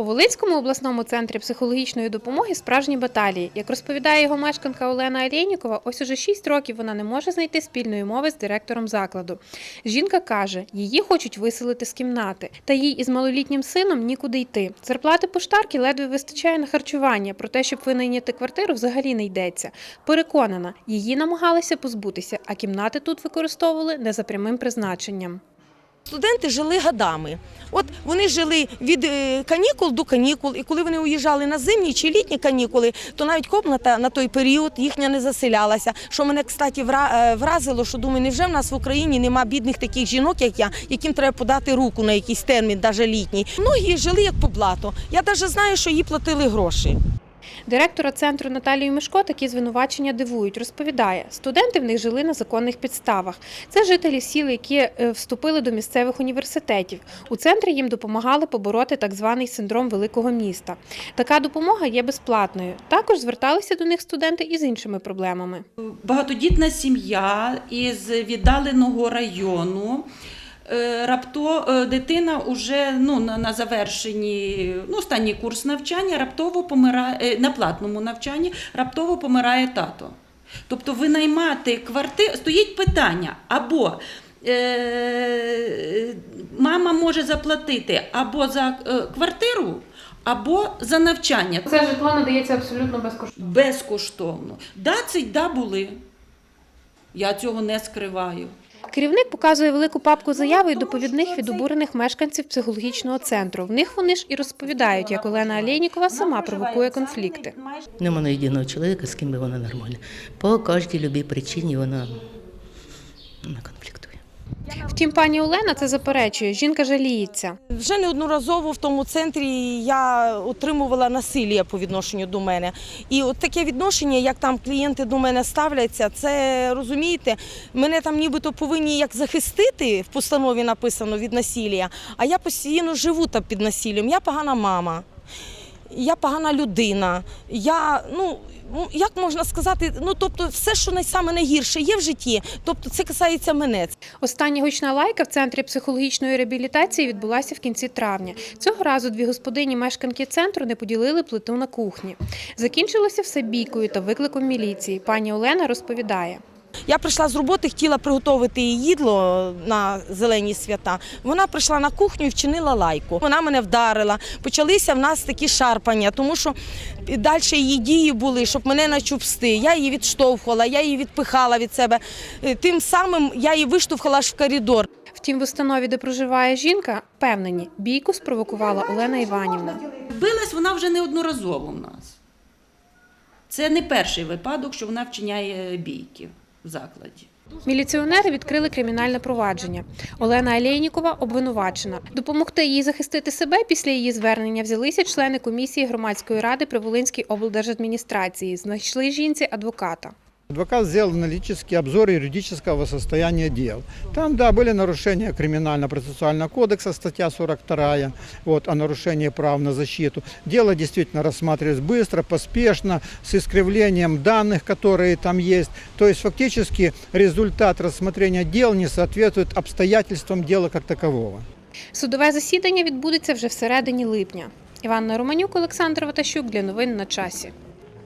У Волинському обласному центрі психологічної допомоги справжні баталії. Як розповідає його мешканка Олена Алєнікова, ось уже 6 років вона не може знайти спільної мови з директором закладу. Жінка каже, її хочуть виселити з кімнати, та їй із малолітнім сином нікуди йти. Зарплати поштарки ледве вистачає на харчування, про те, щоб винайняти квартиру, взагалі не йдеться. Переконана, її намагалися позбутися, а кімнати тут використовували не за прямим призначенням. Студенти жили годами. От вони жили від е, канікул до канікул, і коли вони уїжджали на зимні чи літні канікули, то навіть комната на той період їхня не заселялася. Що мене, кстати, е, вразило, що думаю, невже в нас в Україні нема бідних таких жінок, як я, яким треба подати руку на якийсь термін, навіть літній. Многі жили як по блату. Я навіть знаю, що їй платили гроші. Директора центру Наталію Мишко такі звинувачення дивують. Розповідає, студенти в них жили на законних підставах. Це жителі сіл, які е, вступили до місцевих університетів. У центрі їм допомагали побороти так званий синдром великого міста. Така допомога є безплатною. Також зверталися до них студенти із іншими проблемами. багатодітна сім'я із віддаленого району. Е, Рапто е, дитина вже ну, на, на завершенні ну, останній курс навчання раптово помирає е, на платному навчанні, раптово помирає тато. Тобто винаймати квартиру, стоїть питання або е, мама може заплатити або за е, квартиру, або за навчання. Це житло надається абсолютно безкоштовно. Безкоштовно. Да, це да були. Я цього не скриваю. Керівник показує велику папку заяви і доповідних від обурених мешканців психологічного центру. В них вони ж і розповідають, як Олена Алєнікова сама провокує конфлікти. Нема на єдиного чоловіка, з ким би вона нормальна. По кожній любій причині вона, на конфліктує. Втім, пані Олена це заперечує. Жінка жаліється. Вже неодноразово в тому центрі я отримувала насилля по відношенню до мене. І от таке відношення, як там клієнти до мене ставляться, це розумієте, мене там нібито повинні як захистити в постанові написано від насилля, а я постійно живу там під насиллям. Я погана мама. Я погана людина. Я, ну, як можна сказати, ну тобто, все, що найсаме найгірше є в житті, тобто це касається мене. Остання гучна лайка в центрі психологічної реабілітації відбулася в кінці травня. Цього разу дві господині мешканки центру не поділили плиту на кухні. Закінчилося все бійкою та викликом міліції. Пані Олена розповідає. Я прийшла з роботи, хотіла приготувати їй їдло на зелені свята. Вона прийшла на кухню і вчинила лайку. Вона мене вдарила. Почалися в нас такі шарпання, тому що далі її дії були, щоб мене начупсти. Я її відштовхувала, я її відпихала від себе. Е, Тим самим я її виштовхала аж в коридор. Втім, в установі, де проживає жінка, впевнені, бійку спровокувала Олена Іванівна. Билась вона вже неодноразово в нас. Це не перший випадок, що вона вчиняє бійки закладі. Міліціонери відкрили кримінальне провадження. Олена Алєйнікова обвинувачена. Допомогти їй захистити себе після її звернення взялися члени комісії громадської ради при Волинській облдержадміністрації. Знайшли жінці адвоката. Адвокат сделал аналитический обзор юридического состояния дел. Там, да, были нарушения криминально-процессуального кодекса, статья 42, вот, о нарушении прав на защиту. Дело действительно рассматривалось быстро, поспешно, с искривлением данных, которые там есть. То есть фактически результат рассмотрения дел не соответствует обстоятельствам дела как такового. Судове засідання відбудеться вже всередині липня. Іванна Романюк, Олександр Ватащук для новин на часі.